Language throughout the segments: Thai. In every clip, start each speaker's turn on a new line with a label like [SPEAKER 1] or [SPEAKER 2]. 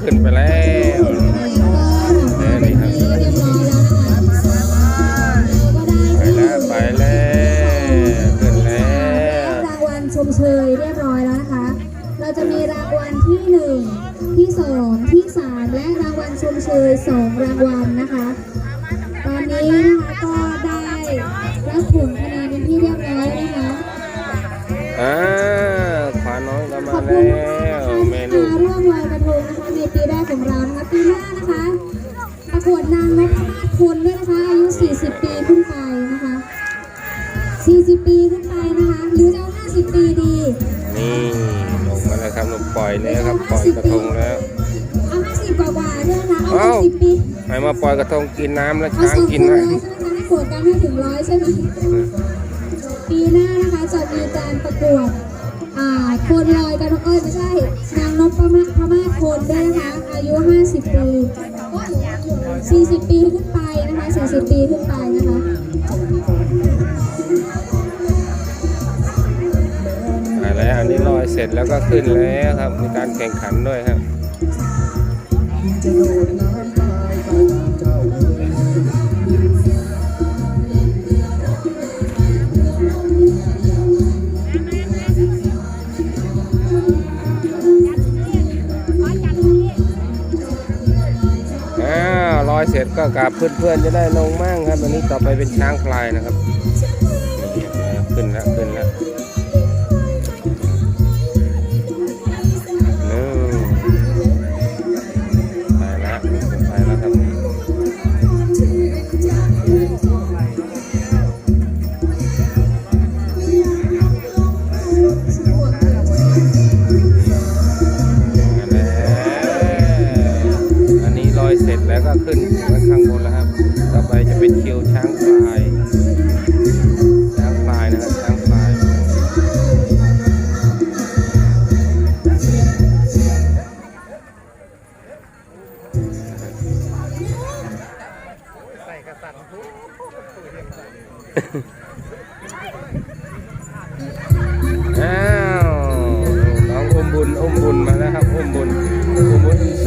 [SPEAKER 1] ขึ้นไปแล้วนี่ครับไปแล้วไปแล้ว
[SPEAKER 2] ขึ้นแล้ว
[SPEAKER 1] รางวัลชมเชยเรียบร้อยแล้วนะคะ เราจะมีรางวัลที่หนึ่งที่สองที่สามและ
[SPEAKER 2] รางวัลชมเชยส
[SPEAKER 1] อ
[SPEAKER 2] งรา
[SPEAKER 1] ง
[SPEAKER 2] วัล
[SPEAKER 1] นะคะ ตอนนี้นะคะก็ได้รับผลคะแนนเป็นที่เรียบร้อยนะคะอ่าขวาน้อยก็มาแล้ว ดนางนพมาศคนด้วยนะคะ อายุ 40 ปีขึ้นไปนะคะ 40 ปีขึ้นไปนะคะ หรือจะเอา50 ปีดี
[SPEAKER 2] นี่ลงมาแล้วครับลงปล่อยแล้วครับปล่อยกระทงแล้ว
[SPEAKER 1] เอา50กว่ากว่าใช่ไหมคะเอา
[SPEAKER 2] เอ้า
[SPEAKER 1] 60ปี
[SPEAKER 2] ให้มาปล่อยกระทงกินน้ำแล้ว
[SPEAKER 1] เอา
[SPEAKER 2] ช้าง
[SPEAKER 1] สอง
[SPEAKER 2] กิ
[SPEAKER 1] คนน
[SPEAKER 2] นะ
[SPEAKER 1] ร้อยใช่ไหมคะให้โกรธกันให้ถึงร้อยใช่ไหมปีหน้านะคะจะมีการประกวดอ่าโคนลอยกระทงเอ้ยไม่ใช่นางนพมาศพมาศโคนด้วยนะคะ อายุ 50 ปี 40 ปีขึ้นไปนะคะ40 ปีขึ้นไปนะคะ
[SPEAKER 2] อ่าแล้วอันนี้ลอยเสร็จแล้วก็ขึ้นแล้วครับ มีการแข่งขันด้วยครับ ก็กลับเพื่อนๆจะได้ลงมั่งครับอันนี้ต่อไปเป็นช้างพลายนะครับ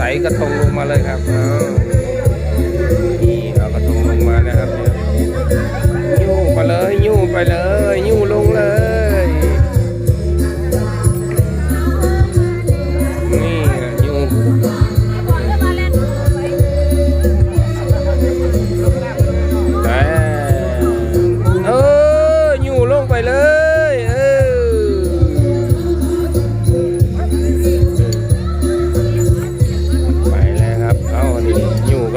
[SPEAKER 2] ใส่กระทงลงมาเลยครับ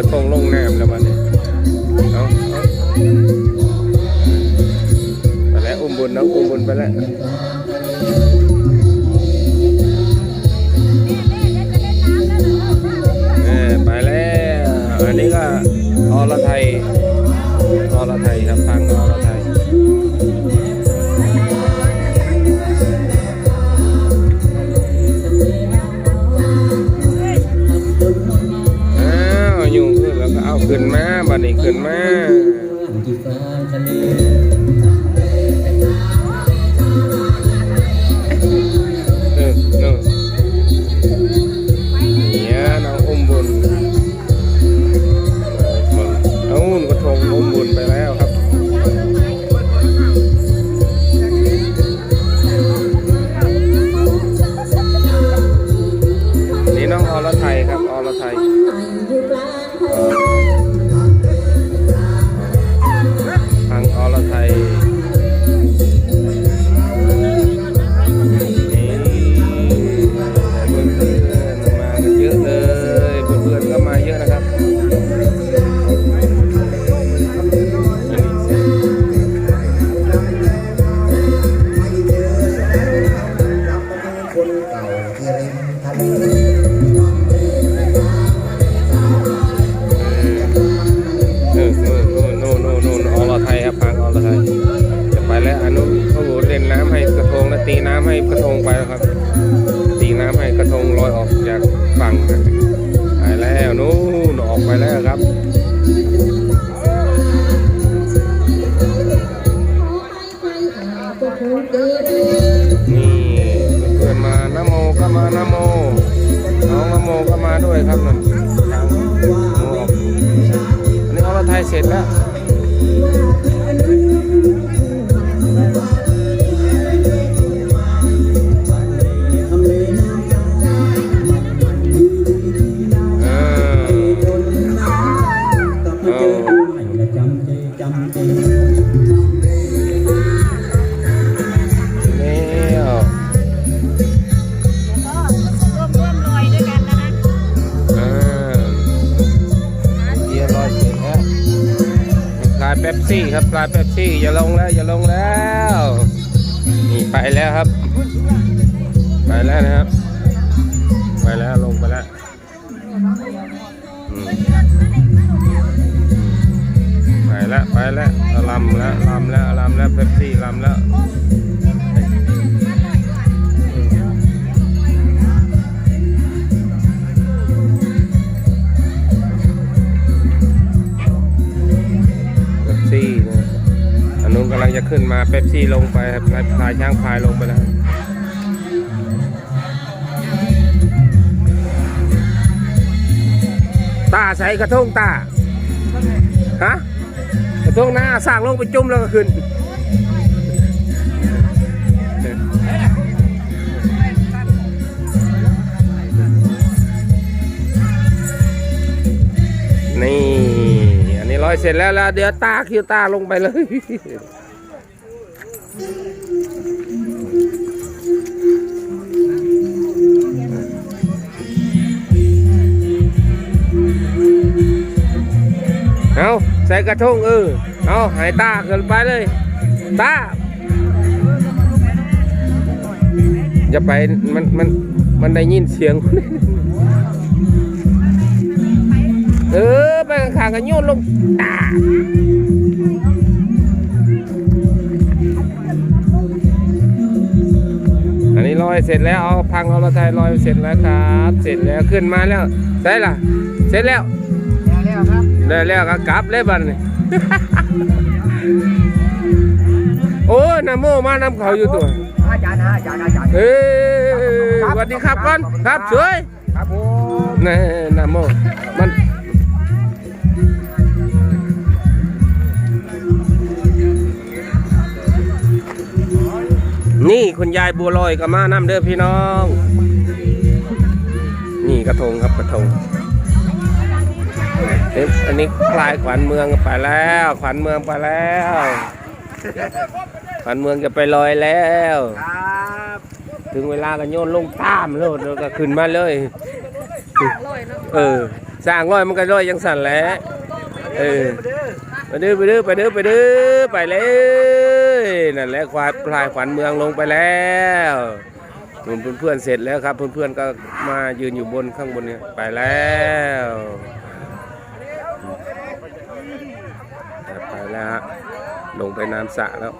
[SPEAKER 2] กระทงลงน้ำแล้วมันนี้เอาเอาไปแล้วอุ้มบุญน้องอุ้มบุญไปแล้วเออไปแล้ว อันนี้ก็อรไทยอรไทยครับฟังอรไทย ขึ้นมาบัดนี้ขึ้นมา ก่าที่ริ
[SPEAKER 3] มทะเล
[SPEAKER 2] เออโน่นโน่นโน่นโน่นอรไทยครับพังอรไทยจะไปแล้วอนุเขาบอกเล่นน้ำให้กระทงแล้วตีน้ำให้กระทงไปแล้วครับ ด้วยครับนั่นทางออกอันนี้อราไทยเสร็จแล้วายเป๊ปซี่ครับปลายเป๊ปซี่อย่าลงแล้วอย่าลงแล้วนี่ไปแล้วครับ ไปแล้วนะครับ ไปแล้วลงไปแล้วไปแล้วไปแล้วเอาลำแล้วลำแล้วเอาลำแล้วเป๊ป ขึ้นมาเป๊ปซี่ลงไปครับพลายพลายช้างพลายลงไปแล้วตาใส่กระทงตาฮะกระทงหน้าสร้างลงไปจุ่มแล้วก็ขึ้นนี่ อันนี้ร้อยเสร็จแล้วแล้วเดี๋ยวตาคิวตาลงไปเลย เอาใส่กระทงเออเอาใหายตาขึ้นไปเลย ตาอย่าไปมันมันมันได้ยินเสียง เออไปข้างกันโยนลงตาอันนี้ลอยเสร็จแล้วเอาพังเอาละไทยลอยเสร็จแล้วครับ เสร็จแล้วขึ้นมาแล้วใช่ล่ะ เสร็จแล้ว ได้แล้วก็กลับเลยบัดนี้ โอ้ยน้ำโมมานำเขาอยู่ตัว
[SPEAKER 3] อาจารย์ฮะอาจารย์อาจารย์
[SPEAKER 2] เฮ้ยสวัสดีครับก่อนครับสวย
[SPEAKER 3] ครับผม
[SPEAKER 2] นี่น้ำโมมันนี่คุณยายบัวลอยก็มาน้ำเด้อพี่น้อง นี่กระทงครับกระทง เอ๊ะอันนี้คลายขวัญเมืองไปแล้ว ขวัญเมืองไปแล้ว ขวัญเมืองจะไปลอยแล้ว
[SPEAKER 3] ครับ
[SPEAKER 2] ถึงเวลาก็โยนลงตามแล้วแล้วก็ขึ้นมาเลย เออสร้างร้อยมันก็ร้อยยังสั่นแหล้วเออไปดื้อไปดื้อไปดื้อไปดื้อไปเลยนั่นแหละควายพลายขวัญเมืองลงไปแล้วนุ่นเพื่อนๆเสร็จแล้วครับ เพื่อนๆก็มายืนอยู่บนข้างบนเนี่ยไปแล้วไปแล้วฮะ ลงไปน้ำสระแล้ว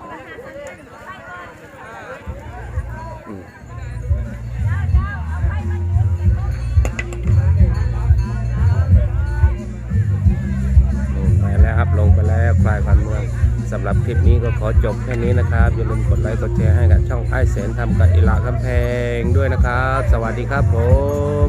[SPEAKER 2] ลงไปแล้วครับลงไปแล้วควายขวัญเมืองสำหรับคลิปนี้ก็ขอจบแค่นี้นะครับ อย่าลืมกดไลค์กดแชร์ให้กับช่องไอแสนทำกับอิละคำแพงด้วยนะครับ สวัสดีครับผม